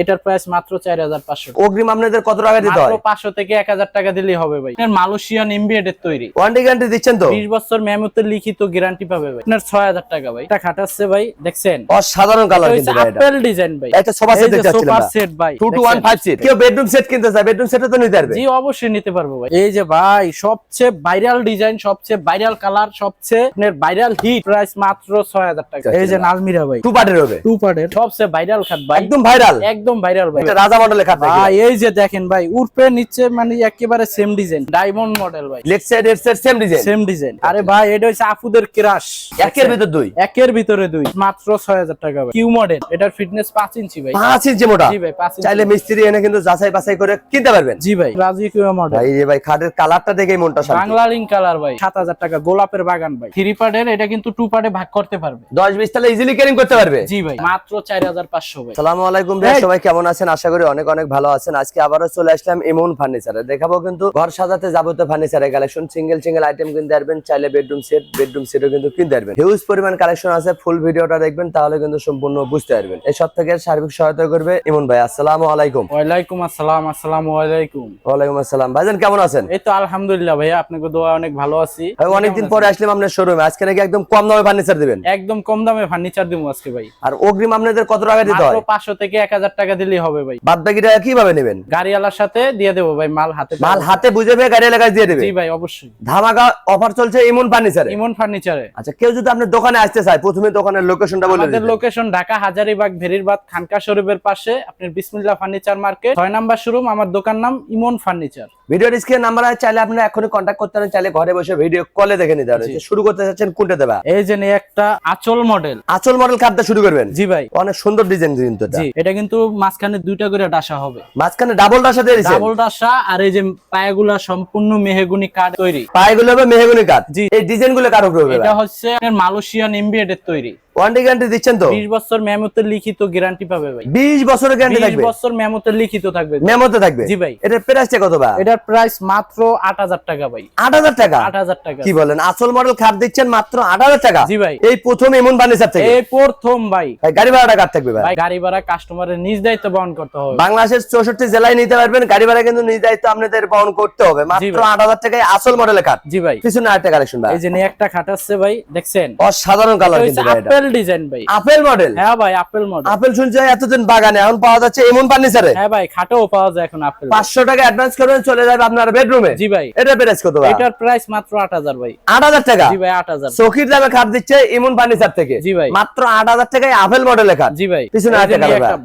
এটার প্রাইস মাত্র চার হাজার পাঁচশো অগ্রিম আপনাদের কত টাকা দিতে হয়? পাঁচশো থেকে এক হাজার টাকা দিলেই হবে ভাই। আপনার মালয়েশিয়ান এমবিএড তৈরি। ওয়ারেন্টি গ্যারান্টি দিচ্ছেন তো? বিশ বছর মেমোতে লিখিত গ্যারান্টি পাবে ভাই। আপনার ছয় হাজার টাকা ভাই। এটা খাটাচ্ছে ভাই দেখছেন? অসাধারণ কালার কিন্তু ভাই এটা। আপেল ডিজাইন ভাই। এটা সোফা সেট দেখতে চাচ্ছিলাম সেট ভাই টু টু ওয়ান দেখছেন? ফাইভ কেউ বেডরুম সেট কিনতে চায়? বেডরুম সেটে তো নিতে পারবে। জি অবশ্যই নিতে পারব ভাই। এই যে ভাই সবচেয়ে ভাইরাল ডিজাইন সবচেয়ে ভাইরাল কালার সবচেয়ে আপনার ভাইরাল হিট প্রাইস মাত্র ছয় হাজার টাকা। এই যে নালমিরা ভাই। টু পার্টের হবে। টু পার্টের সবচেয়ে ভাইরাল খাট ভাই। একদম ভাইরাল একদম ভাইরাল ভাই। এটা রাজা মডেলের খাট ভাই এই যে দেখেন ভাই উপরে নিচে মানে একেবারে সেম ডিজাইন ডায়মন্ড মডেল ভাই। লেফট সাইড এর side same design same design আরে ভাই এটা হচ্ছে আফুদের ক্রাশ একের ভিতর দুই? একের ভিতরে দুই। মাত্র ছয় হাজার টাকা ভাই। কিউ মডেল এটার ফিটনেস পাঁচ ইঞ্চি ভাই। পাঁচ ইঞ্চি মোটা? জি ভাই পাঁচ ইঞ্চি। চাইলে মিস্ত্রি এনে কিন্তু যাচাই বাছাই করে কিনতে পারবেন। জি ভাই রাজি কিউ মডেল ভাই রে ভাই খাটের কালারটা দেখেই মনটা শান্তি। বাংলা লিং কালার ভাই। সাত হাজার টাকা গোলাপের বাগান ভাই। থ্রি পার্টের এটা কিন্তু টু পার্টে ভাগ করতে পারবে। দশ বিশ তাহলে ইজিলি ক্যারিং করতে পারবে? জি ভাই মাত্র চার হাজার পাঁচশো ভাই। সালামু আলাইকুম ভাই এই। সবাই কেমন আছেন? আশা করি অনেক অনেক ভালো আছেন। আজকে আবারও চলে আসলাম ইমন ফার্নিচারে। দেখাবো কিন্তু ঘর সাজাতে যাবতীয় ফার্নিচারের কালেকশন সিঙ্গেল সিঙ্গেল আইটেম কিনতে পারবেন চাইলে বেডরুম সেট বেডরুম সেটও কিন্তু কিনতে পারবেন হিউজ পরিমাণ কালেকশন আছে ফুল ভিডিওটা দেখবেন তাহলে কিন্তু সম্পূর্ণ বুঝতে পারবেন। এই সব থেকে সার্বিক সহায়তা করবে ইমন ভাই। আসসালামু আলাইকুম। ওয়ালাইকুম আসসালাম আসসালামু আলাইকুম। ওয়ালাইকুম আসসালাম। ভাইজান কেমন আছেন? এই তো আলহামদুলিল্লাহ ভাই আপনাকে দোয়া অনেক ভালো আছি। ভাই অনেকদিন পরে আসলাম আপনার শোরুমে আজকে নাকি একদম কম দামে ফার্নিচার দিবেন। একদম কম দামে ফার্নিচার দিব আজকে ভাই। আর অগ্রিম আপনাদের কত টাকা দিতে হয়? পাঁচশো থেকে এক হাজার টাকা দিলেই হবে ভাই। বাদ বাকি টাকা কীভাবে নেবেন? গাড়িওয়ালার সাথে দিয়ে দেবো ভাই মাল হাতে মাল হাতে বুঝে পেয়ে গাড়ি এলাকায় দিয়ে দেবে? জি ভাই অবশ্যই। ধামাকা অফার চলছে ইমন ফার্নিচারে ইমন ফার্নিচারে আচ্ছা কেউ যদি আপনার দোকানে আসতে চায় প্রথমে দোকানের লোকেশনটা বলে আমাদের লোকেশন ঢাকা হাজারিবাগ ভেরিরবাদ খানকা শরীফের পাশে। আপনার বিসমিল্লাহ ফার্নিচার মার্কেট ছয় নাম্বার শোরুম আমার দোকান নাম ইমন ফার্নিচার ভিডিও স্ক্রিনে নাম্বার আছে চাইলে আপনারা এখনই কন্ট্যাক্ট করতে পারেন চাইলে ঘরে বসে ভিডিও কলে দেখে নিতে পারেন। শুরু করতে চাচ্ছেন কোনটা দেবা? এই যে একটা আচল মডেল আচল মডেল কাটতে শুরু করবেন? জি ভাই। অনেক সুন্দর ডিজাইন কিন্তু এটা। জি এটা কিন্তু মাঝখানে দুইটা করে ডাসা হবে। মাঝখানে ডাবল ডাসা দিয়ে ডাবল ডাসা আর এই যে পায়াগুলা সম্পূর্ণ মেহেগুনি কাঠ তৈরি। পায়েগুলো হবে মেহগনি কাঠ। জি। এই ডিজাইনগুলো কারও হবে এটা হচ্ছে মালয়েশিয়ান এমবিএড তৈরি। ওয়ারেন্টি গ্যারান্টি দিচ্ছেন তো? বিশ বছর মেমোতে লিখিত গ্যারান্টি পাবে ভাই। বিশ বছরের গ্যারান্টি থাকবে? বছর মেমোতে লিখিত থাকবে মেমোতে থাকবে? জি ভাই। এটার প্রাইসটা কত বা এটার প্রাইস মাত্র আট হাজার টাকা ভাই। আট হাজার টাকা? আট হাজার টাকা। কি বলেন? আসল মডেল খাট দিচ্ছেন মাত্র আট হাজার টাকা? জি ভাই। এই প্রথম এমন থেকে? এই প্রথম ভাই। ভাই, গাড়ি ভাড়াটা কাট থাকবে ভাই? ভাই গাড়ি ভাড়া কাস্টমারের নিজ দায়িত্ব বহন করতে হবে। বাংলাদেশের চৌষট্টি জেলায় নিতে পারবেন গাড়ি ভাড়া কিন্তু নিজ দায়িত্ব আপনাদের বহন করতে হবে। মাত্র ভাই। আট হাজার টাকায় আসল মডেলের কাঠ জি ভাই। পিছনে আরেকটা কালেকশন ভাই। এই যে একটা খাটাচ্ছে ভাই দেখছেন? অসাধারণ কালার কিন্তু ভাই এটা। আপেল ডিজাইন ভাই। আপেল মডেল হ্যাঁ ভাই আপেল মডেল আপেল শুনছে এতদিন বাগানে এখন পাওয়া যাচ্ছে এমন ফার্নিচারে? হ্যাঁ ভাই খাটেও পাওয়া যায় এখন আপেল পাঁচশো টাকা অ্যাডভান্স করবেন চলে যাবে আপনার বেডরুমে জি ভাই। এটা প্রাইস কত ভাই? এটার প্রাইস মাত্র আট হাজার ভাই। আট হাজার টাকা? জি ভাই আট হাজার। চকির দামে খাট দিচ্ছে ইমন ফার্নিচার থেকে। জি ভাই। মাত্র আট হাজার টাকায় আপেল মডেলের খাট। জি ভাই। পিছনে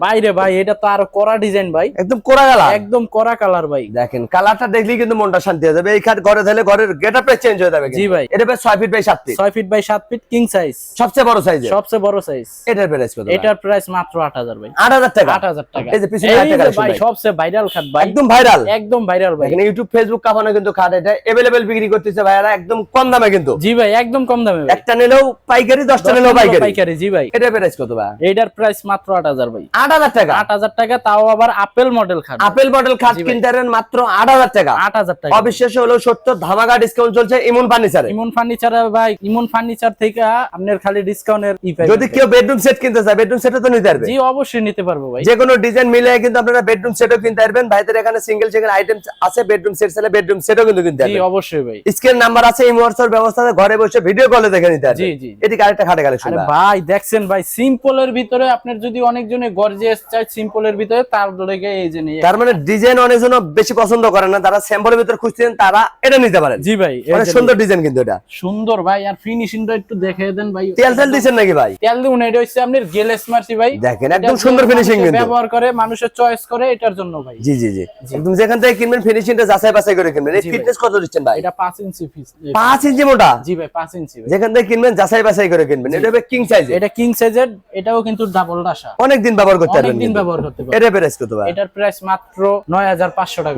বাইরে ভাই এটা তো আরও করা ডিজাইন ভাই। একদম কোরা গেলা একদম করা কালার ভাই। দেখেন কালারটা দেখলেই কিন্তু মনটা শান্তি হয়ে যাবে। এই খাট ঘরে থাকলে ঘরের গেট আপটা চেঞ্জ হয়ে যাবে জি ভাই। এটা প্রায় ছয় ফিট বাই সাত ফিট ছয় ফিট বাই সাত ফিট কিং সাইজ সবচেয়ে বড় সাইজ সবচেয়ে বড় সাইজ এটার প্রাইস কত এটার প্রাইস মাত্র আট হাজার ভাই। আট হাজার টাকা? আট হাজার টাকা। এই যে পিছনে ভাই। সবচেয়ে ভাইরাল খাট ভাই। একদম ভাইরাল একদম ভাইরাল ভাই। এখানে ইউটিউব ফেসবুক কাপানো কিন্তু খাট এটা এভেলেবেল বিক্রি করতেছে ভাইয়ারা একদম কম দামে কিন্তু। জি ভাই একদম কম দামে একটা নিলেও পাইকারি নিলেও পাইকারি। পাইকারি জি ভাই। এটার প্রাইস কত ভাই? এইটার প্রাইস মাত্র আট হাজার ভাই। আট হাজার টাকা? আট হাজার টাকা তাও আবার আপেল মডেল খাট আপেল মডেল খাট কিনতে মাত্র আট হাজার টাকা। আট হাজার টাকা। অবিশ্বাস্য হলো সত্য ধামাকা ডিসকাউন্ট চলছে ইমন ফার্নিচারে। ইমন ফার্নিচার ভাই ইমন ফার্নিচার থেকে আপনার খালি ডিসকাউন্টের যদি কেউ বেডরুম সেট কিনতে চায় বেডরুম সেটও তো নিতে পারবে। জি অবশ্যই নিতে পারব ভাই। যে কোনো ডিজাইন মিলে কিন্তু আপনারা বেডরুম সেটও কিনতে পারবেন। ভাইদের এখানে সিঙ্গেল সিঙ্গেল আইটেম আছে বেডরুম সেট চাইলে বেডরুম সেটও কিন্তু কিনতে জি অবশ্যই ভাই। স্ক্রিন নাম্বার আছে এই হোয়াটসঅ্যাপ ব্যবস্থা আছে, ঘরে বসে ভিডিও কলে দেখে নিতে পারবেন। জি। জি। এটি আরেকটা খাটে কালেকশন আরে ভাই। দেখছেন ভাই সিম্পলের ভিতরে আপনার যদি অনেকজনে গর্জিয়াস চাই সিম্পলের ভিতরে তার লেগে এই যে নিয়ে তার মানে ডিজাইন অনেক অনেকজন বেশি পছন্দ করে না তারা স্যাম্পলের ভিতরে খুঁজছেন তারা এটা নিতে পারেন। জি ভাই অনেক সুন্দর ডিজাইন কিন্তু এটা। সুন্দর ভাই আর ফিনিশিংটা একটু দেখে দেন ভাই। তেল তেল দিচ্ছেন নাকি ভাই। তেল দিন এটা হচ্ছে আপনার গেলেস মার্সি ভাই। দেখেন, একদম সুন্দর finishing কিন্তু। ব্যবহার করে মানুষের চয়েস করে এটার জন্য ভাই। জি জি জি। একদম যেখান থেকে কিনবেন ফিনিশিংটা যাচাই বাছাই করে কিনবেন। এই ফিটনেস কত দিচ্ছেন ভাই? এটা পাঁচ ইঞ্চি পিস পাঁচ ইঞ্চি মোটা? জি ভাই পাঁচ ইঞ্চি যেখান থেকে কিনবেন যাচাই বাছাই করে কিনবেন। এটা হবে কিং সাইজ এটা কিং সাইজের এটাও কিন্তু ডাবল ডাসা অনেক দিন ব্যবহার করতে পারবেন অনেকদিন কিন্তু। ব্যবহার করতে পারবেন। এটা প্রাইস কত ভাই? এটার প্রাইস মাত্র নয় হাজার পাঁচশো টাকা।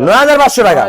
টাকা?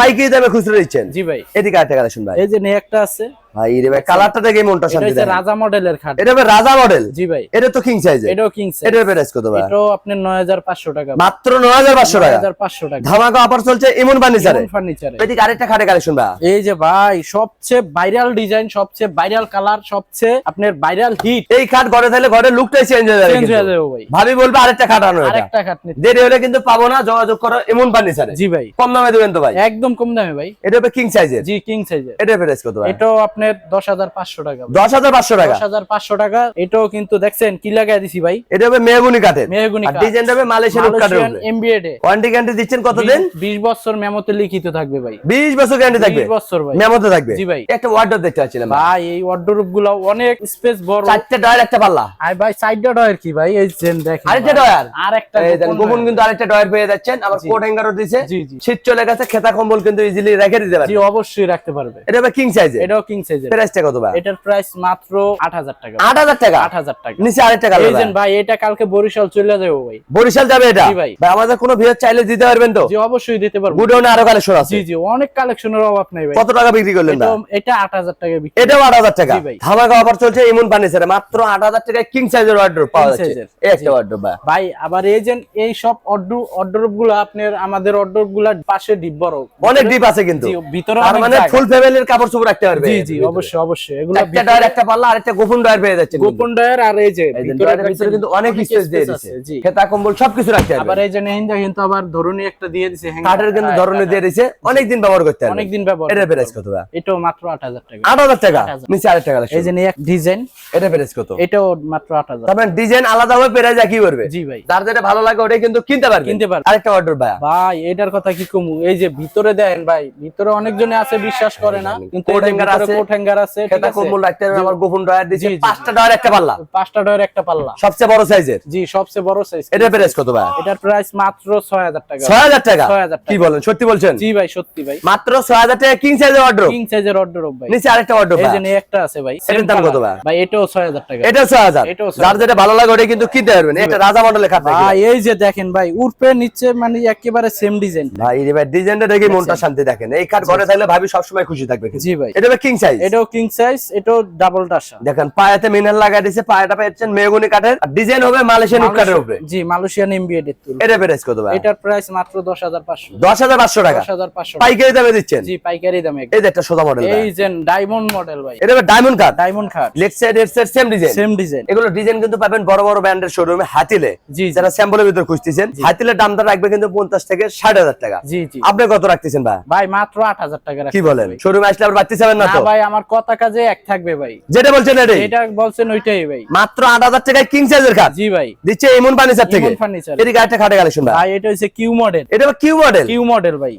পাইকারি দামে খুচরো দিচ্ছেন? জি ভাই। এদিকে আরেকটা কালেকশন ভাই। এই যে একটা আছে। ভাই রে ভাই কালারটা দেখে মনটা শান্তি দেয় রাজা মডেলের খাট। এটা ভাই রাজা মডেল জি ভাই। এটা তো কিং সাইজে এটাও কিং সাইজ এটার প্রাইস কত ভাই? এটাও আপনার নয় হাজার পাঁচশো টাকা। মাত্র নয় হাজার পাঁচশো টাকা? হাজার পাঁচশো টাকা। ধামাকা অফার চলছে ইমন ফার্নিচারে ফার্নিচারে এদিকে আরেকটা খাটে কালেকশন ভাই। এই যে ভাই সবচেয়ে ভাইরাল ডিজাইন সবচেয়ে ভাইরাল কালার সবচেয়ে আপনার ভাইরাল হিট এই খাট ঘরে থাকলে ঘরের লুকটাই চেঞ্জ হয়ে যাবে চেঞ্জ হয়ে যাবে ভাই। ভাবি বলবে আরেকটা খাট আনো আরেকটা খাট দেরি হলে কিন্তু পাবো না যোগাযোগ করো ইমন ফার্নিচারে জি ভাই। কম দামে দেবেন তো ভাই। একদম কম দামে ভাই। এটা কিং সাইজের জি কিং সাইজের এটার প্রাইস কত ভাই? এটাও আপনার দশ হাজার পাঁচশো টাকা। দশ হাজার পাঁচশো টাকা। দশ হাজার পাঁচশো টাকা এটাও কিন্তু দেখছেন কি লাগাই দিছি ভাই? এটা হবে মেহগুনি কাঠের। মেহগুনি আর ডিজাইন হবে মালয়েশিয়ান কাঠের এমবিএডে ওয়ারেন্টি গ্যারান্টি দিচ্ছেন কতদিন? বিশ বছর মেমোতে লিখিত থাকবে ভাই। বিশ বছর গ্যারান্টি থাকবে। বিশ বছর ভাই। মেমোতে থাকবে। জি ভাই। একটা ওয়ার্ডরোব দেখতে পাচ্ছিলাম। ভাই। এই ওয়ার্ডরোবগুলো অনেক স্পেস বড়। চারটে ডয়ার একটা পাল্লা। আর ভাই সাইডটা ডয়ের কি ভাই? এই চেন দেখেন আরেকটা। ডয়ার আর একটা এই দেন গোপন কিন্তু আরেকটা ডয়ার পেয়ে যাচ্ছেন। আবার। কোট হ্যাঙ্গারও দিছে। জি, জি। শীত চলে গেছে খেতা কম্বল কিন্তু ইজিলি রেখে দিতে পারবে। জি অবশ্যই রাখতে পারবে। এটা কিং সাইজে এটাও কিং সাইজের প্রাইসটা কত ভাই? এটার প্রাইস মাত্র আট হাজার টাকা। টাকা। টাকা। নিচে আরেকটা এই কালার যে ভাই। এটা কালকে বরিশাল চলে যাব ভাই। বরিশাল যাবে এটা? জি ভাই। ভাই আমাদের কোনো ভিড় চাইলে দিতে পারবেন তো? জি অবশ্যই দিতে পারব। গুডাউনে আরও কালেকশন আছে। জি জি অনেক কালেকশনের অভাব নাই ভাই। কত টাকা বিক্রি করলেন ভাই? এটা আট হাজার টাকা বিক্রি। এটাও আট হাজার টাকা। ধামাকা অফার চলছে ইমন ফার্নিচারে মাত্র আট হাজার টাকায় কিং সাইজের ওয়ার্ডরোব পাওয়া যাচ্ছে। এই একটা ওয়ার্ডরোব ভাই। ভাই আবার এই এই সব অর্ডার অর্ডারগুলো আপনার আমাদের অর্ডারগুলা পাশে ডিপ বড়। অনেক ডিপ আছে কিন্তু। ভিতরে তার মানে ফুল ফ্যামিলির কাপড় চোপড় রাখতে পারবে। জি জি অবশ্যই অবশ্যই। এগুলো একটা ডয়ার একটা পাল্লা আর একটা গোপন ডয়ার পেয়ে যাচ্ছে। গোপন ডয়ার আর এই যে ভিতরে কিন্তু অনেক স্পেস দিয়ে জি। খেতা কম্বল সবকিছু রাখতে আবার এই যে নেহিন্দা কিন্তু আবার ধরুনি একটা দিয়ে hanger। কাঠের কিন্তু দিয়ে দিচ্ছে অনেক দিন ব্যবহার করতে পারবে অনেকদিন ব্যবহার এটা প্রাইস কত এটাও মাত্র আট হাজার টাকা। আট হাজার টাকা? 8,000 নিচে আরেকটা কালেকশন এই যে এক ডিজাইন। এটা প্রাইস কত? এটাও মাত্র আট হাজার। তারপরে ডিজাইন আলাদা হবে প্রাইস একই করবে? জি ভাই। যার যেটা ভালো লাগে ওটাই কিন্তু কিনতে পারবে। কিনতে পারবে। আরেকটা অর্ডার ভাই ভাই এটার কথা কি কমু? এই যে ভিতরে দেন ভাই ভিতরে অনেকজনে আছে বিশ্বাস করে না। কিন্তু কোট হ্যাঙ্গার আছে, কোট হ্যাঙ্গার আছে খেতা কম্বল রাখতে আমার গোপন ডয়ার পাঁচটা ডয়ার একটা পাল্লা? পাঁচটা ডয়ের একটা পাল্লা। সবচেয়ে বড় সাইজের? জি সবচেয়ে বড় সাইজ এটা প্রাইস কত ভাই? এটার প্রাইস মাত্র ছয় হাজার টাকা। ছয় হাজার টাকা? 6,000 কি বলেন? সত্যি বলছেন? জি ভাই সত্যি ভাই। মাত্র ছয় হাজার টাকা কিং সাইজের অর্ডার কিং সাইজের অর্ডার ভাই। নিচে আরেকটা অর্ডার এই যে একটা আছে ভাই এটার দাম কত ভাই? ভাই এটাও ছয় হাজার টাকা। এটা এটাও 6,000 যার যেটা ভালো লাগে ওটাই কিন্তু কিনতে পারবেন। এটা রাজা ভাই এই যে দেখেন ভাই উপরে নিচে মানে একেবারে সেম ডিজাইন ভাই ভাই ডিজাইনটা দেখে মনটা শান্তি দেখেন। এই কাঠ ঘরে থাকলে ভাবি সবসময় খুশি থাকবে। জি ভাই। এটা কিং সাইজ এটাও কিং সাইজ এটাও ডাবল টাসা দেখেন পায়াতে মিনার লাগাই দিছে পায়াটা পেয়েছেন মেহগুনি কাঠের। ডিজাইন হবে মালয়েশিয়ান উড কাঠের উপরে। জি মালয়েশিয়ান এমবিএড এর তুল। এটা প্রাইস কত ভাই? এটার প্রাইস মাত্র দশ হাজার পাঁচশো। দশ হাজার পাঁচশো টাকা? দশ হাজার পাঁচশো। পাইকারি দামে দিচ্ছেন? জি পাইকারি দামে এই যে একটা সোজা মডেল এই যে ডায়মন্ড মডেল ভাই। এটা ডায়মন্ড কাঠ ডায়মন্ড খাট লেফট সাইড এর side same design same design এগুলো ডিজাইন কিন্তু পাবেন বড় বড় ব্র্যান্ডের শোরুমে হাতিলে। জি যারা স্যাম্পলের ভিতর খুঁজতেছেন হাতিলের দামটা রাখবে কিন্তু পঞ্চাশ থেকে ষাট হাজার টাকা। জি জি। আপনি কত রাখতেছেন ভাই? ভাই মাত্র আট হাজার টাকা কি রাখতে বলেন। শোরুমে আসলে আবার বাড়তে চাবেন না তো? ভাই আমার কথা কাজে এক থাকবে ভাই। যেটা বলছেন এটাই। এটা বলছেন ওইটাই ভাই। মাত্র আট হাজার টাকায় কিং সাইজের কাঠ জি ভাই। দিচ্ছে এমন ফার্নিচার থেকে? ফার্নিচার এদিকে একটা খাটে কালেকশন ভাই ভাই এটা হচ্ছে কিউ মডেল এটা কিউ মডেল কিউ মডেল ভাই।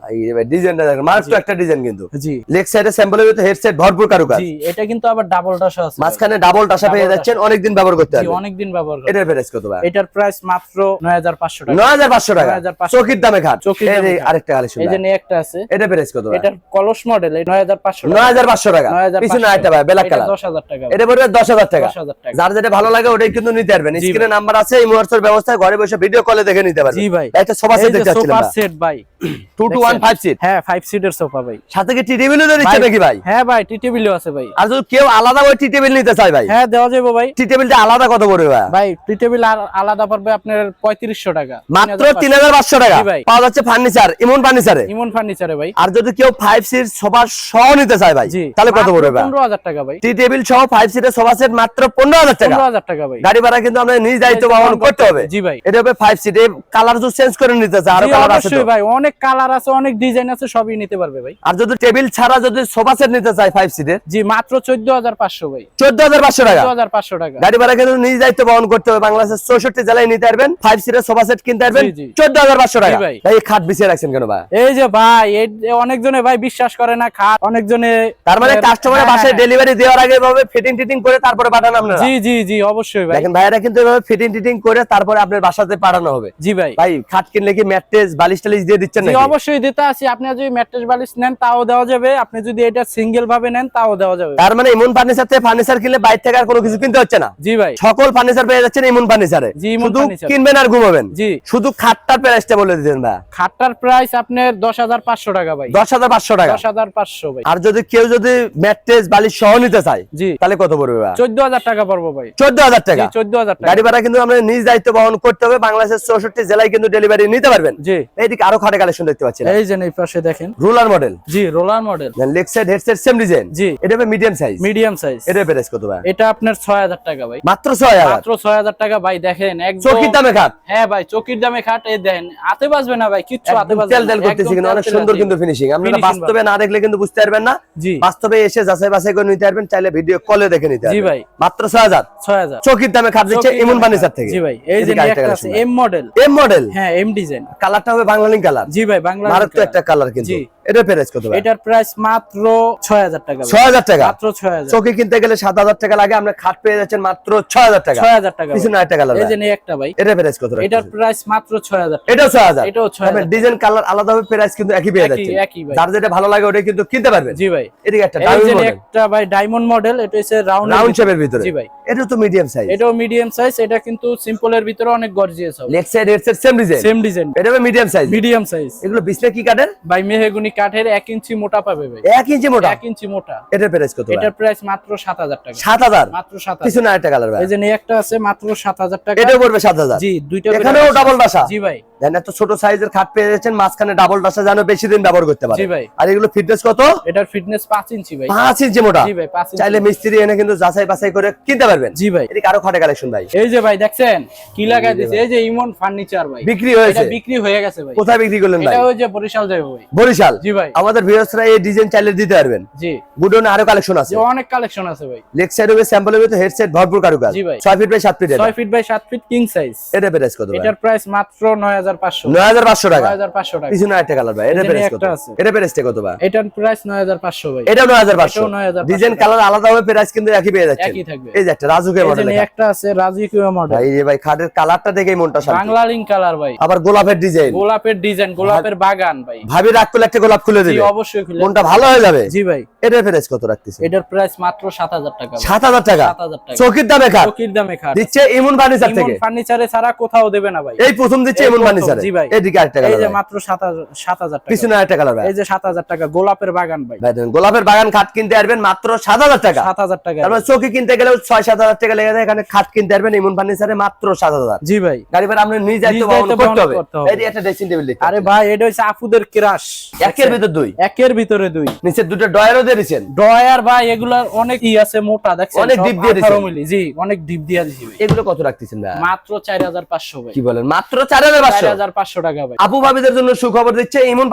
ডিজাইনটা দেখেন মাত্র একটা ডিজাইন কিন্তু। জি। লেগ সাইডে স্যাম্পলের ভিতরে হেডসেট ভরপুর কারুকাজ। জি এটা কিন্তু আবার ডাবল টাসা আছে মাঝখানে ডাবল টাসা পেয়ে যাচ্ছেন অনেকদিন ব্যবহার করতে জি পারবেন। অনেকদিন ব্যবহার করে এটার প্রাইস কত ভাই? এটার প্রাইস মাত্র নয় হাজার পাঁচশো টাকা। নয় হাজার পাঁচশো টাকা। 9,500 চকির দামে খাট। চকির এই দামে খাট। আরেকটা কালেকশন এই যে নিয়ে একটা আছে। এটা প্রাইস কত ভাই? এটার কলস মডেল নয় হাজার পাঁচশো নয় হাজার পাঁচশো টাকা। পিছনে আরেকটা ভাই ব্ল্যাক কালার দশ হাজার টাকা। এটা পড়বে দশ হাজার টাকা দশ হাজার টাকা। যার যেটা ভালো লাগে ওটাই কিন্তু নিতে পারবেন। স্ক্রিনে নাম্বার আছে এই মুহূর্তের ব্যবস্থা ঘরে বসে ভিডিও কলে দেখে নিতে পারবেন। জি ভাই। একটা সোফা সেট দেখতে সোফা সেট ভাই। Two two one five seat হ্যাঁ ফাইভ সিটের সোফা ভাই। সাথে কি টি টেবিলও দিচ্ছে নাকি ভাই? হ্যাঁ ভাই টি টেবিলও আছে ভাই। আর যদি কেউ আলাদা ওই টি টেবিল নিতে চায় ভাই? হ্যাঁ দেওয়া যাবে ভাই। টি টেবিলটা আলাদা কত পড়বে ভাই? ভাই টি টেবিল আলাদা পড়বে আপনার পঁয়ত্রিশশো টাকা। মাত্র তিন হাজার পাঁচশো টাকা। জি ভাই। পাওয়া যাচ্ছে ফার্নিচার ইমন ফার্নিচারে ইমন ফার্নিচারে ভাই। আর যদি কেউ ফাইভ সিট সোফা সহ নিতে চায় ভাই তাহলে কত পড়বে ভাই? পনেরো হাজার টাকা ভাই। টি টেবিল সহ ফাইভ সিটের সোফা সেট মাত্র পনেরো হাজার টাকা। হাজার টাকা ভাই। গাড়ি ভাড়া কিন্তু আপনার নিজ দায়িত্ব বহন করতে হবে। জি ভাই। এটা হবে ফাইভ সিট কালার যদি চেঞ্জ করে নিতে চায় আরও কালার আছে ভাই অনেক কালার আছে অনেক ডিজাইন আছে সবই নিতে পারবে ভাই। আর যদি টেবিল ছাড়া যদি সোফা সেট নিতে চায় ফাইভ সিটের জি মাত্র চোদ্দ হাজার পাঁচশো ভাই। চোদ্দ হাজার পাঁচশো টাকা? চোদ্দ হাজার পাঁচশো টাকা। গাড়ি ভাড়া কিন্তু নিজ দায়িত্ব বহন করতে হবে। বাংলাদেশের চৌষট্টি জেলায় নিতে পারবেন ফাইভ সিটের সোফা সেট কিনতে পারবেন। চোদ্দ হাজার পাঁচশো টাকা। ভাই। এই খাট বিছিয়ে রাখছেন কেন ভাই? এই যে ভাই এই অনেকজনে ভাই বিশ্বাস করে না খাট। অনেকজনে তার মানে হ্যাঁ, কাস্টমারের হ্যাঁ, বাসায় হ্যাঁ। ডেলিভারি দেওয়ার আগে ভাবে ফিটিং টিটিং করে তারপরে পাঠানো আপনারা? জি জি জি অবশ্যই ভাই। দেখেন ভাইয়েরা কিন্তু এভাবে ফিটিং টিটিং করে তারপরে আপনার বাসাতে পাঠানো হবে। জি ভাই। ভাই খাট কিনলে কি ম্যাট্রেস বালিশ টালিশ দিয়ে দিচ্ছেন জি নাকি? অবশ্যই দিতে আছি আপনি যদি ম্যাট্রেস বালিশ নেন তাও দেওয়া যাবে। আপনি যদি এটা সিঙ্গেল ভাবে নেন তাও দেওয়া যাবে। তার মানে ইমন ফার্নিচার থেকে ফার্নিচার কিনলে বাইরে থেকে আর কোনো কিছু কিনতে হচ্ছে না? জি ভাই। সকল ফার্নিচার পেয়ে যাচ্ছেন ইমন ফার্নিচারে জি, শুধু কিনবেন আর ঘুমাবেন। জি। শুধু খাটটার প্রাইসটা বলে দিতেন ভাই। খাটটার প্রাইস আপনার দশ হাজার পাঁচশো টাকা ভাই। দশ হাজার পাঁচশো টাকা। দশ হাজার পাঁচশো ভাই। আর যদি কেউ যদি ম্যাট্রেস বালিশ সহ নিতে চাই জি। তাহলে কত পড়বে ভাই? চোদ্দ হাজার টাকা পড়ব ভাই। চোদ্দ হাজার টাকা? চোদ্দ হাজার টাকা। গাড়ি ভাড়া কিন্তু আমরা নিজ দায়িত্ব বহন করতে হবে। বাংলাদেশের চৌষট্টি জেলায় কিন্তু ডেলিভারি নিতে পারবেন। জি। এইদিকে আরও খাটে কালেকশন দেখতে পাচ্ছেন এই যে এই পাশে দেখেন। রুলার মডেল জি roller model leg side headset same design জি। এটা মিডিয়াম সাইজ মিডিয়াম সাইজ এটা প্রাইস কত ভাই? এটা আপনার ছয় হাজার টাকা ভাই। মাত্র ছয় হাজার মাত্র ছয় হাজার টাকা ভাই দেখেন একদম চকির দামে খাট। হ্যাঁ ভাই চকির দামে খাট এই দেন হাতে বাজবে না ভাই কিচ্ছু হাতে বাজবে তেল তেল করতেছি কিন্তু অনেক সুন্দর কিন্তু ফিনিশিং আপনারা বাস্তবে না দেখলে কিন্তু বুঝতে পারবেন না। বাস্তবে এসে যাচাই বাছাই করে নিতে পারবেন। চাইলে ভিডিও কলে দেখে নিতে জি ভাই। মাত্র ছয় হাজার। ছয় হাজার। চকির দামে খাট দিচ্ছে এমন ফার্নিচার থেকে। জি ভাই এই যে। এম মডেল এম মডেল হ্যাঁ এম ডিজাইন কালারটা হবে বাংলালিং কালার জি ভাই বাংলা মারাত্মক একটা কালার কিন্তু। জি। এটা প্রাইস কত এটার প্রাইস মাত্র টাকা টাকা? মাত্র কিনতে গেলে সাত হাজার টাকা লাগে আমরা খাট পেয়ে যাচ্ছেন মাত্র ছয় হাজার টাকা। ছয় হাজার টাকা এই যে নিয়ে একটা ভাই। এটা প্রাইস কত এটার এটার প্রাইস মাত্র ছয় হাজার এটাও ছয় হাজার। এটাও ছয় হাজার ডিজাইন কালার আলাদা হবে প্রাইস কিন্তু একই পেয়ে যাচ্ছে একই ভাই। যার যেটা ভালো লাগে ওটা কিন্তু কিনতে পারবেন। জি ভাই। এদিকে একটা ডায়মন্ড মডেল একটা ভাই ডায়মন্ড মডেল এটা হচ্ছে রাউন্ড রাউন্ড শেপের ভিতরে। জি ভাই। এটা তো মিডিয়াম সাইজ এটাও মিডিয়াম সাইজ এটা কিন্তু সিম্পলের ভিতরে অনেক গর্জিয়াস হবে। Leg side same design same design এটা মিডিয়াম সাইজ মিডিয়াম সাইজ এগুলো বিছনা কি কাঠের? ভাই মেহগুনি কাঠের এক ইঞ্চি মোটা পাবে ভাই। এক ইঞ্চি মোটা? এক ইঞ্চি মোটা। এটার প্রাইস কত এটার প্রাইস মাত্র সাত হাজার টাকা। সাত হাজার? মাত্র সাত কিছু না একটা কালার ভাই। এই যে নিয়ে একটা আছে মাত্র সাত হাজার টাকা। এটাও পড়বে সাত হাজার। জি দুইটা এখানেও ডাবল বাসা? জি ভাই। দেন এত ছোট সাইজের খাট পেয়ে যাচ্ছেন মাঝখানে ডাবল যেন বেশি দিন ব্যবহার করতে পারে। আর এগুলো ফিটনেস কত? এটার ফিটনেস ইঞ্চি ভাই। ইঞ্চি মোটা। জি ভাই পাঁচ চাইলে মিস্ত্রি এনে কিন্তু যাচাই বাছাই করে কিনতে পারবেন। জি ভাই। এদিকে আরও খাটে কালেকশন ভাই। এই যে ভাই দেখছেন? কি লাগাই এই যে ইমন ফার্নিচার ভাই। বিক্রি এটা হয়েছে বিক্রি হয়ে গেছে ভাই। কোথায় বিক্রি করলেন ভাই? এটা ওই যে বরিশাল যাবে ভাই। বরিশাল? জি ভাই। আমাদের ভিউয়ার্সরা এই ডিজাইন চাইলে দিতে পারবেন। জি। গুডনে আরও কালেকশন আছে। অনেক কালেকশন আছে ভাই। লেগ সাইড হবে স্যাম্পল হবে হেডসেট ভরপুর কারুকাজ। জি ভাই। 6 ফিট বাই 7 ফিট ছয় ফিট বাই সাত ফিট কিং সাইজ এটা প্রাইস কত ভাই? এটার প্রাইস মাত্র নয় হাজার হাজার পাঁচশো। 9500 টাকা। নয় হাজার পাঁচশো টাকা। পিছনে একটা কালার ভাই এটা প্রাইস কত? আছে। এটা প্রাইসটা কত ভাই? এটার প্রাইস নয় হাজার পাঁচশো ভাই। এটাও 9500 ডিজাইন কালার আলাদা হবে প্রাইস কিন্তু একই পেয়ে যাচ্ছে একই থাকবে। এই যে একটা রাজুকে মডেল একটা আছে রাজকীয় মডেল ভাই এই ভাই খাটের কালারটা দেখেই মনটা শান্তি। বাংলা কালার ভাই। আবার গোলাপের ডিজাইন গোলাপের ডিজাইন গোলাপের বাগান ভাই। ভাবি রাগ করলে একটা গোলাপ খুলে দিবে। অবশ্যই খুলে মনটা ভালো হয়ে যাবে। জি ভাই। এটা প্রাইস কত রাখতেছে এটার প্রাইস মাত্র সাত হাজার টাকা। 7000 টাকা? সাত হাজার টাকা। চকির দামে খাট চকির দামে খাট দিচ্ছে ইমন ফার্নিচার থেকে। ফার্নিচারে ছাড়া কোথাও দেবে না ভাই। এই প্রথম দিচ্ছে ইমন ফার্নিচারে। জি ভাই। এদিকে আরেকটা এই যে মাত্র সাত হাজার টাকা। পিছনে আরেকটা কালার ভাই। এই যে সাত হাজার টাকা গোলাপের বাগান ভাই। ভাই গোলাপের বাগান খাট কিনতে পারবেন মাত্র সাত হাজার টাকা। সাত হাজার টাকা। তারপর চৌকি কিনতে গেলেও ছয় সাত হাজার টাকা লেগে যায় এখানে খাট কিনতে পারবেন ইমন ফার্নিচারে মাত্র সাত হাজার। জি ভাই। গাড়ি ভাড়া আপনি দায়িত্ব নিজ করতে হবে। করতে এই যে একটা ড্রেসিং টেবিল আরে ভাই এটা হচ্ছে আপুদের ক্রাশ। একের ভিতর দুই। একের ভিতরে দুই। নিচে দুটো ডয়ারও দিয়ে দিচ্ছেন ডয়ার ভাই এগুলার অনেক ই আছে মোটা দেখছেন? অনেক ডিপ দিয়ে 18 দিছেন। মিলি জি অনেক ডিপ দিয়ে ভাই। এগুলো কত রাখতেছেন ভাই? মাত্র চার হাজার পাঁচশো ভাই। কি বলেন? মাত্র চার হাজার চার পাঁচশো হাজার পাঁচশো টাকা ভাই। আপু ভাবিদের জন্য সুখবর দিচ্ছে ইমন ইমন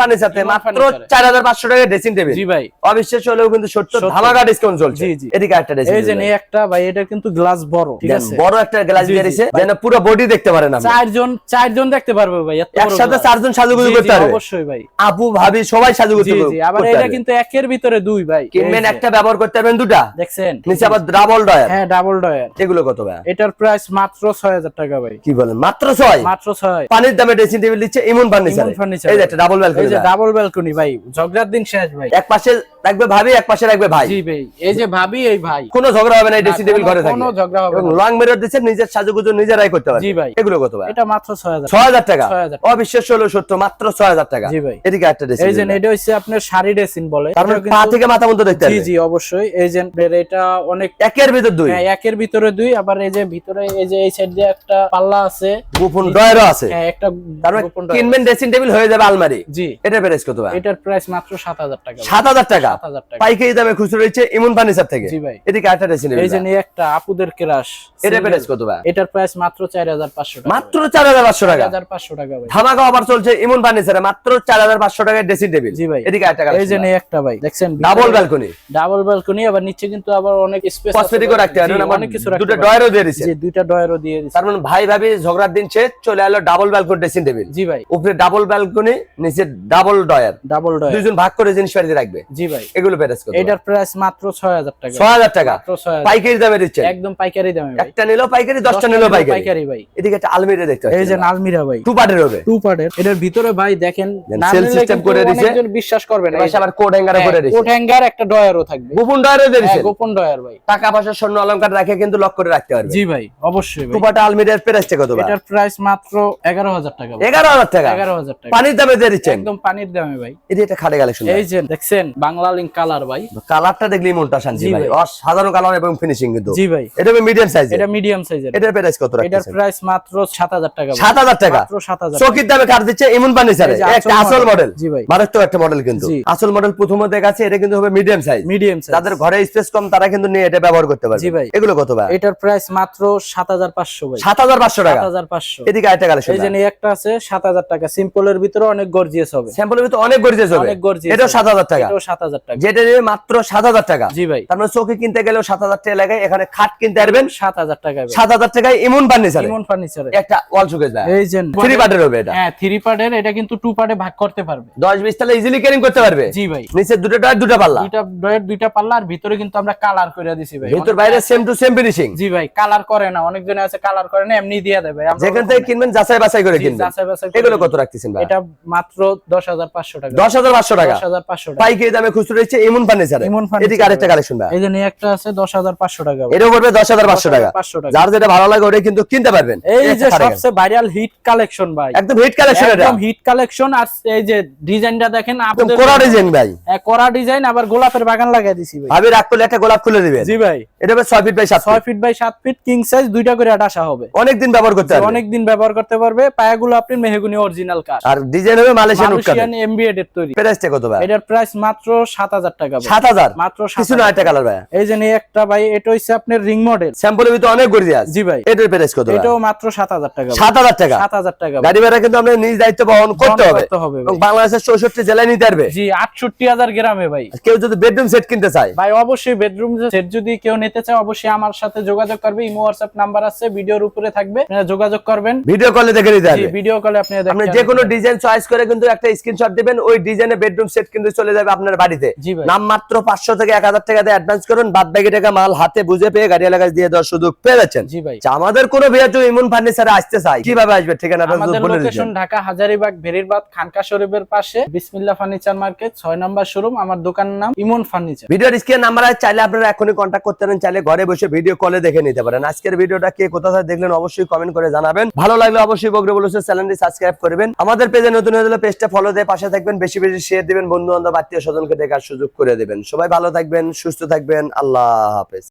মাত্র ফার্নিচারে। চার হাজার পাঁচশো টাকা ড্রেসিং টেবিল জি ভাই। অবিশ্বাস হলেও কিন্তু সত্তর সত্তর। ধামাকা ডিসকাউন্ট চলছে। জি, জি। এদিকে একটা ড্রেসিং এই যে নিয়ে একটা ভাই এটা কিন্তু গ্লাস বড় ঠিক আছে? বড় একটা গ্লাস দিয়ে। দিছে যেন পুরো বডি দেখতে পারেন আপনি। চারজন চারজন দেখতে পারবে ভাই এত বড় একসাথে চারজন সাজুগুজু করতে পারবে। অবশ্যই ভাই। আপু ভাবি সবাই সাজুগুজু জি করতে জি আবার এটা কিন্তু একের ভিতরে দুই ভাই। কিনবেন এই একটা ব্যবহার করতে পারবেন দুটা। দেখছেন। নিচে আবার ডাবল ডয়ার হ্যাঁ ডাবল ডয়ার এগুলো কত ভাই? এটার প্রাইস মাত্র ছয় হাজার টাকা ভাই। কি বলেন? মাত্র ছয়? মাত্র ছয়। পানির দামে ড্রেসিং টেবিল দিচ্ছে ইমন ফার্নিচার এই যে একটা ডাবল এই যে ডাবল ব্যালকনি ভাই। ঝগড়ার দিন শেষ ভাই। এক পাশে রাখবে ভাবি এক পাশে রাখবে ভাই। জি ভাই। এই যে ভাবি এই ভাই। কোনো ঝগড়া হবে না এই ড্রেসিং টেবিল কোনো- ঘরে কোনো ঝগড়া হবে না। লং মিরর দিচ্ছে নিজের সাজুগুজু নিজেরাই করতে পারবে। জি ভাই। এগুলো কত ভাই? এটা মাত্র ছয় হাজার। টাকা? 6,000 অবিশ্বাস্য হলো সত্য মাত্র ছয় হাজার টাকা। জি ভাই। এদিকে একটা ড্রেসিং এই যে এটা হচ্ছে আপনার শাড়ি ড্রেসিন বলে। মানে পা থেকে মাথা পর্যন্ত দেখতে জি জি অবশ্যই। এই যে এটা অনেক একের ভিতর দুই। হ্যাঁ, একের ভিতরে দুই। আবার এই যে ভিতরে এই যে এই সাইড দিয়ে একটা পাল্লা আছে। গোপন ডয়ারও আছে। হ্যাঁ একটা তার মানে গোপন কিনবেন ড্রেসিং টেবিল হয়ে যাবে আলমারি। জি। এটা প্রাইস কত ভাই? এটার প্রাইস মাত্র সাত হাজার টাকা ভাই। সাত হাজার টাকা। 7,000 টাকা। পাইকারি দামে খুচরো দিচ্ছে ইমন ফার্নিচার থেকে। জি ভাই। এদিকে একটা ড্রেসিং এই যে একটা আপুদের ক্রাশ এটা প্রাইস কত ভাই? এটার প্রাইস মাত্র চার হাজার পাঁচশো টাকা মাত্র চার হাজার পাঁচশো টাকা। হাজার পাঁচশো টাকা ভাই। ধামাকা অফার চলছে ইমন ফার্নিচারে মাত্র চার হাজার পাঁচশো টাকার ড্রেসিং টেবিল জি ভাই। এদিকে একটা এই যে নিয়ে একটা ভাই। দেখছেন? ডাবল ব্যালকনি ডাবল ব্যালকনি আবার নিচে কিন্তু আবার অনেক স্পেস কসমেটিকও রাখতে অনেক কিছু রাখতে পারবেন। ডয়ারও দিয়ে দিচ্ছে জি দুইটা ডয়ারও দিয়ে তার মানে ভাই ভাবি ঝগড়ার দিন শেষ চলে এলো ডাবল ব্যালকনি ড্রেসিং টেবিল জি ভাই। উপরে ডাবল ব্যালকনি নিচে ডাবল ডয়ার ডাবল ডয়ার দুইজন ভাগ করে জিনিস বাড়িতে রাখবে। জি ভাই। এগুলো এটার প্রাইস মাত্র ছয় হাজার টাকা। ছয় হাজার টাকা। পাইকারি দামে দিচ্ছে একদম পাইকারি দামে একটা নিলেও পাইকারি দশটা দশটা নিলেও নিলেও পাইকারি। পাইকারি ভাই। এদিকে একটা আলমিরা দেখতে এই যে নালমিরা ভাই। টু পার্টের হবে। টু পার্টের এটার ভিতরে ভাই দেখেন নিলে কিন্তু করে। অনেকজন বিশ্বাস করবে না। আবার কোড হ্যাঙ্গারে করে দিচ্ছে কোট হ্যাঙ্গার একটা ডয়ারও থাকবে। গোপন ডয়ারও দিয়ে হ্যাঁ, গোপন ডয়ার ভাই। টাকা পয়সা স্বর্ণ অলংকার রাখে কিন্তু লক করে রাখতে পারবে। জি ভাই অবশ্যই ভাই। আলমিরার প্রাইসটা কত ভাই? এটার প্রাইস মাত্র এগারো হাজার টাকা ভাই। এগারো হাজার টাকা? এগারো হাজার টাকা। পানির দামে দিয়ে দিচ্ছেন? একদম পানির দামে ভাই। এটি একটা কালেকশন এই যে দেখছেন বাংলা কালারিং কালার ভাই। কালারটা দেখলেই মনটা শান্তি ভাই। অসাধারণ কালার এবং ফিনিশিং কিন্তু। জি ভাই। এটা মিডিয়াম সাইজ এটা মিডিয়াম সাইজের এটার প্রাইস কত এটার প্রাইস মাত্র সাত হাজার টাকা ভাই। সাত হাজার টাকা? মাত্র সাত হাজার চকির দামে কাট দিচ্ছে এমন এই একটা আসল মডেল জি ভাই। মারাত্মক একটা মডেল কিন্তু। আসল মডেল প্রথমত দেখাচ্ছে এটা কিন্তু হবে মিডিয়াম সাইজ মিডিয়াম সাইজ যাদের ঘরে স্পেস কম তারা কিন্তু নিয়ে এটা ব্যবহার করতে পারবে জি ভাই। এগুলো কত ভাই এটার প্রাইস মাত্র সাত হাজার পাঁচশো ভাই সাত হাজার পাঁচশো টাকা সাত হাজার পাঁচশো এদিকে আরেকটা কালেকশন এই যে একটা আছে সাত হাজার টাকা সিম্পলের ভিতরে অনেক গর্জিয়াস হবে স্যাম্পলের ভিতরে অনেক গর্জিয়াস হবে অনেক গর্জিয়াস এটাও সাত হাজার টাকা এটাও সাত হাজার টাকা যেটা নিয়ে মাত্র সাত হাজার টাকা জি ভাই তার মানে চৌকি কিনতে গেলেও সাত হাজার টাকা লাগে এখানে খাট কিনতে পারবেন সাত হাজার টাকা ভাই। সাত হাজার টাকায় ইমন ফার্নিচার ইমন ফার্নিচার একটা ওয়াল শোকেস দেয় এই যে থ্রি পার্টের হবে এটা হ্যাঁ থ্রি পার্টের এটা কিন্তু টু পার্টে ভাগ করতে পারবে দশ বিশ তাহলে ইজিলি ক্যারিং করতে পারবে জি ভাই নিচে দুটো ডয়ের দুটো পাল্লা। দুইটা ডয়ের দুইটা পাল্লা আর ভিতরে কিন্তু আমরা কালার করে দিছি ভাই। ভিতর বাইরে সেম টু সেম ফিনিশিং জি ভাই কালার করে না অনেকজনে আছে কালার করে না এমনি দিয়ে যেখান থেকে কিনবেন যাচাই বাছাই করে কিনবেন। যাচাই বাছাই এগুলো কত রাখতেছেন ভাই? এটা মাত্র দশ হাজার পাঁচশো টাকা। দশ হাজার পাঁচশো টাকা। দশ হাজার পাঁচশো টাকা। পাইকারি দামে খুচরো রয়েছে ইমন ফার্নিচার। ইমন furniture এদিকে আরেকটা কালেকশন ভাই। এই যে নিয়ে একটা আছে দশ হাজার পাঁচশো টাকা ভাই। এটাও পড়বে দশ হাজার পাঁচশো টাকা। 10,500 টাকা। যার যেটা ভালো লাগে ওটা কিন্তু কিনতে পারবেন। এই যে সবচেয়ে ভাইরাল হিট কালেকশন ভাই। একদম হিট কালেকশন এটা। একদম হিট কালেকশন আর এই যে ডিজাইনটা দেখেন আপনাদের কোরা ডিজাইন ভাই। হ্যাঁ, করা ডিজাইন আবার গোলাপের বাগান লাগাই দিছি ভাই। ভাবি রাগ করলে একটা গোলাপ খুলে দিবেন। জি ভাই। এটা হবে ছয় ফিট বাই সাত ছয় ফিট ফিট বাই সাত ফিট কিং সাইজ দুইটা করে আটাশা হবে। অনেকদিন ব্যবহার করতে পারবেন অনেক দিন ব্যবহার করতে পারবে। পায়াগুলো আপনি মেহগুনি অরিজিনাল কাজ আর ডিজাইন হবে মালয়েশিয়ান উৎকার মালয়েশিয়ান এমবিএড এর তৈরি। প্রাইসটা কত ভাই? এটার প্রাইস মাত্র সাত হাজার টাকা ভাই। সাত হাজার? মাত্র কিছু না 7,000 একটা কালার ভাই। এই যে নিয়ে একটা ভাই এটা হচ্ছে আপনার রিং মডেল স্যাম্পলের ভিতরে অনেক গর্জিয়াস। জি ভাই। এটার প্রাইস কত ভাই? এটাও মাত্র সাত হাজার টাকা ভাই। সাত হাজার টাকা। সাত হাজার টাকা ভাই। গাড়ি ভাড়া কিন্তু আপনার নিজ দায়িত্ব বহন করতে হবে। করতে হবে এবং বাংলাদেশের চৌষট্টি জেলায় নিতে পারবে। জি আটষট্টি হাজার গ্রামে ভাই। কেউ যদি বেডরুম সেট কিনতে চায়। ভাই অবশ্যই বেডরুম সেট যদি কেউ নিতে চায় অবশ্যই আমার সাথে যোগাযোগ করবে। ইমো হোয়াটসঅ্যাপ নাম্বার আছে ভিডিওর উপরে থাকবে। আপনারা যোগাযোগ করবেন। ভিডিও কলে দেখে নিতে ভিডিও কলে আপনি আপনি যে কোনো ডিজাইন চয়েস করে কিন্তু একটা স্ক্রিনশট দিবেন ওই ডিজাইনে বেডরুম সেট কিন্তু চলে যাবে আপনার বাড়িতে। নাম মাত্র পাঁচশো থেকে এক হাজার টাকা দিয়ে অ্যাডভান্স করুন। বাদ বাকি টাকা মাল হাতে বুঝে পেয়ে গাড়ি এলাকায় দিয়ে দেওয়ার সুযোগ পেয়ে যাচ্ছেন। জি ভাই। আচ্ছা, আমাদের কোনো তো ইমন ফার্নিচারে আসতে চাই। কীভাবে আসবে? ঠিকানাটা যদি আমাদের লোকেশন ঢাকা হাজারিবাগ ভেরিরবাদ খানকা শরীফের পাশে। বিসমিল্লাহ ফার্নিচার মার্কেট ছয় নম্বর শোরুম। আমার দোকানের নাম ইমন ফার্নিচার। ভিডিওর স্ক্রিন নাম্বার আছে, চাইলে আপনারা এখনই কন্ট্যাক্ট করতে পারেন, চাইলে ঘরে বসে ভিডিও কলে দেখে নিতে পারেন। আজকের ভিডিওটা কে কোথা থেকে দেখলেন অবশ্যই কমেন্ট করে জানাবেন। ভালো লাগলে অবশ্যই বগরে বলেছে চ্যানেলটি সাবস্ক্রাইব করবেন। আমাদের পেজে নতুন হয়ে গেলে পেজটা ফলো দিয়ে পাশে থাকবেন, বেশি বেশি শেয়ার দিবেন বন্ধু বান্ধব আত্মীয় স্বজনকে দেখার সুযোগ করে দেবেন। সবাই ভালো থাকবেন, সুস্থ থাকবেন, আল্লাহ হাফেজ।